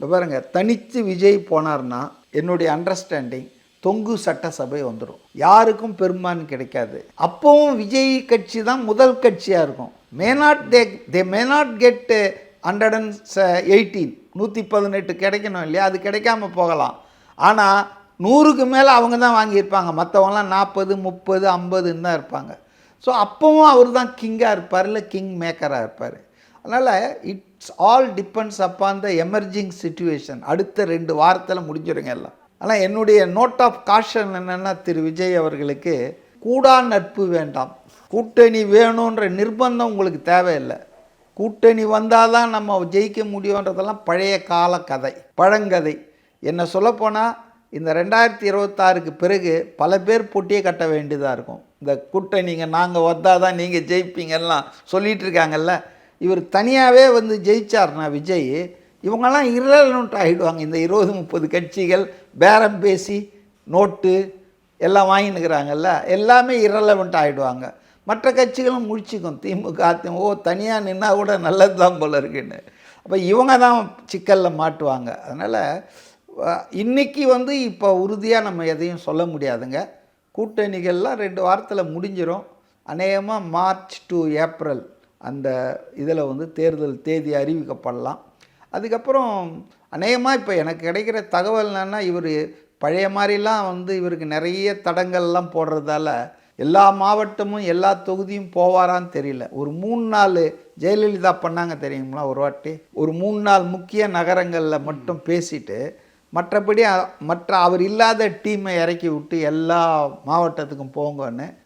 இந்த பாருங்க தனித்து விஜய் போனார்னா என்னுடைய அண்டர்ஸ்டாண்டிங் தொங்கு சட்டசபை வந்துடும் யாருக்கும் பெரும்பான் கிடைக்காது. அப்போவும் விஜய் கட்சி தான் முதல் கட்சியாக இருக்கும். May not they they may not get hundred and eighteen நூற்றி பதினெட்டு கிடைக்கணும் இல்லையா? அது கிடைக்காம போகலாம். ஆனால் நூறுக்கு மேலே அவங்க தான் வாங்கியிருப்பாங்க. மற்றவங்களாம் நாற்பது முப்பது ஐம்பதுன்னு தான் இருப்பாங்க. ஸோ அப்போவும் அவர் தான் கிங்காக இருப்பார் இல்லை கிங் மேக்கராக இருப்பார். அதனால் it's all depends upon the emerging situation அடுத்த ரெண்டு வாரத்தில் முடிஞ்சிருங்க எல்லாம். ஆனால் என்னுடைய நோட் ஆஃப் காஷன் என்னென்னா திரு விஜய் அவர்களுக்கு கூடா நட்பு வேண்டாம். கூட்டணி வேணுன்ற நிர்பந்தம் உங்களுக்கு தேவையில்லை. கூட்டணி வந்தால் தான் நம்ம ஜெயிக்க முடியுன்றதெல்லாம் பழைய கால கதை பழங்கதை. என்ன சொல்லப்போனால் இந்த ரெண்டாயிரத்தி இருபத்தாறுக்கு பிறகு பல பேர் போட்டியே கட்ட வேண்டியதாக இருக்கும். இந்த கூட்டணிங்க நாங்கள் வந்தால் தான் நீங்கள் ஜெயிப்பீங்கெல்லாம் சொல்லிட்டு இருக்காங்கல்ல. இவர் தனியாகவே வந்து ஜெயிச்சார்னா விஜய் இவங்கெல்லாம் இரலன்ட் ஆகிடுவாங்க இந்த இருபது முப்பது கட்சிகள் பேரம் பேசி நோட்டு எல்லாம் வாங்கினுக்கிறாங்கல்ல எல்லாமே இரலவெண்ட் ஆகிடுவாங்க மற்ற கட்சிகளும் முடிச்சுக்கும் திமுக அதிமுக ஓ தனியாக நின்னா கூட நல்லது தான் போல இருக்குன்னு. அப்போ இவங்க தான் சிக்கலில் மாட்டுவாங்க. அதனால் இன்னைக்கு வந்து இப்போ உறுதியாக நம்ம எதையும் சொல்ல முடியாதுங்க. கூட்டணிகள்லாம் ரெண்டு வாரத்தில் முடிஞ்சிடும் அநேகமாக மார்ச் டு ஏப்ரல் அந்த இதில் வந்து தேர்தல் தேதி அறிவிக்கப்படலாம். அதுக்கப்புறம் அநேகமாக இப்போ எனக்கு கிடைக்கிற தகவல் என்னென்னா இவர் பழைய மாதிரிலாம் வந்து இவருக்கு நிறைய தடங்கள்லாம் போடுறதால எல்லா மாவட்டமும் எல்லா தொகுதியும் போவாரான்னு தெரியல. ஒரு மூணு நாள் ஜெயலலிதா பண்ணாங்க தெரியுங்களா ஒரு வாட்டி? ஒரு மூணு நாள் முக்கிய நகரங்களில் மட்டும் பேசிட்டு மற்றபடி மற்ற அவர் இல்லாத டீமை இறக்கி விட்டு எல்லா மாவட்டத்துக்கும் போங்கன்னு